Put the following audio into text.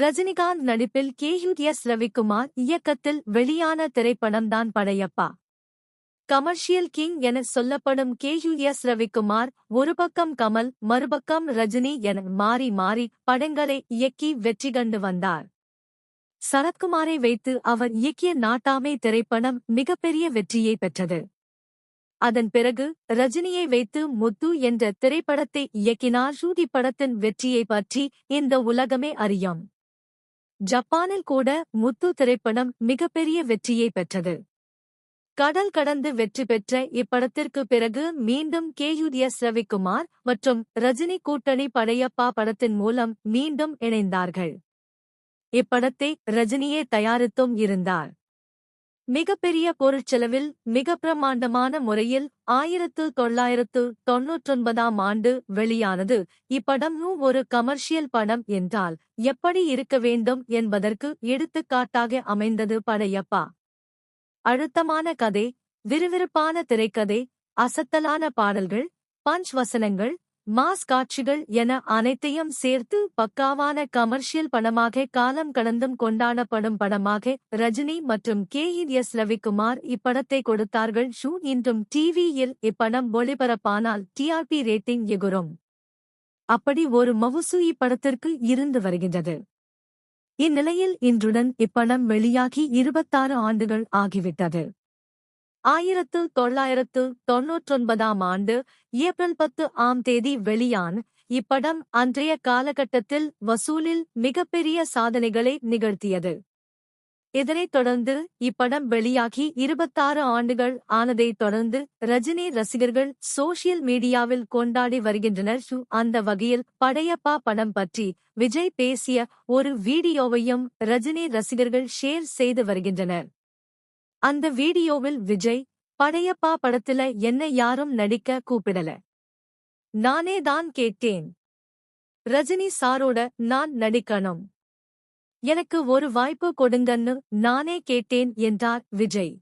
ரஜினிகாந்த் நடிப்பில் கேயூஎஸ் ரவிக்குமார் இயக்கத்தில் வெளியான திரைப்படம்தான் படையப்பா. கமர்ஷியல் கிங் என சொல்லப்படும் கேயூஎஸ் ரவிக்குமார் ஒரு பக்கம் கமல் மறுபக்கம் ரஜினி என மாறி மாறி படங்களை இயக்கி வெற்றி கண்டு வந்தார். சரத்குமாரை வைத்து அவர் இயக்கிய நாட்டாமை திரைப்படம் மிகப்பெரிய வெற்றியை பெற்றது. அதன் பிறகு ரஜினியை வைத்து முத்து என்ற திரைப்படத்தை இயக்கினார். ஷூதி படத்தின் வெற்றியை பற்றி இந்த உலகமே அறியும். ஜப்பானில் கூட முத்து திரைப்படம் மிகப்பெரிய வெற்றியை பெற்றது. கடல் கடந்து வெற்றி பெற்ற இப்படத்திற்கு பிறகு மீண்டும் கே யூ எஸ் ரவிக்குமார் மற்றும் ரஜினி கூட்டணி படையப்பா படத்தின் மூலம் மீண்டும் இணைந்தார்கள். இப்படத்தை ரஜினியே தயாரித்தும் இருந்தார். மிகப்பெரிய பொருட்செலவில் மிக பிரமாண்டமான முறையில் ஆயிரத்து தொள்ளாயிரத்து தொன்னூற்றொன்பதாம் ஆண்டு வெளியானது. இப்படமும் ஒரு கமர்ஷியல் படம் என்றால் எப்படி இருக்க வேண்டும் என்பதற்கு எடுத்துக்காட்டாக அமைந்தது படையப்பா. அழுத்தமான கதை விறுவிறுப்பான திரைக்கதை அசத்தலான பாடல்கள் பஞ்ச் வசனங்கள் மாஸ் காட்சிகள் என அனைத்தையும் சேர்த்து பக்காவான கமர்ஷியல் படமாக காலம் கடந்தும் கொண்டாடப்படும் படமாக ரஜினி மற்றும் கே எஸ் ரவிக்குமார் இப்படத்தை கொடுத்தார்கள். ஷூ இன்றும் டிவியில் இப்படம் ஒளிபரப்பானால் டிஆர்பி ரேட்டிங் எகுரும் அப்படி ஒரு மவுசு இப்படத்திற்கு இருந்து வருகின்றது. இந்நிலையில் இன்றுடன் இப்படம் வெளியாகி இருபத்தாறு ஆண்டுகள் ஆகிவிட்டது. ஆயிரத்து தொள்ளாயிரத்து தொன்னூற்றொன்பதாம் ஆண்டு ஏப்ரல் பத்து ஆம் தேதி வெளியான். இப்படம் அன்றைய காலகட்டத்தில் வசூலில் மிகப்பெரிய சாதனைகளை நிகழ்த்தியது. இதனைத் தொடர்ந்து இப்படம் வெளியாகி இருபத்தாறு ஆண்டுகள் ஆனதைத் தொடர்ந்து ரஜினி ரசிகர்கள் சோஷியல் மீடியாவில் கொண்டாடி வருகின்றனர். அந்த வகையில் படையப்பா படம் பற்றி விஜய் பேசிய ஒரு வீடியோவையும் ரஜினி ரசிகர்கள் ஷேர் செய்து வருகின்றனர். அந்த வீடியோவில் விஜய் படையப்பா படத்துல என்ன யாரும் நடிக்க கூப்பிடல. நானே தான் கேட்டேன். ரஜினி சாரோட நான் நடிக்கணும். எனக்கு ஒரு வாய்ப்பு கொடுங்கன்னு நானே கேட்டேன் என்றார் விஜய்.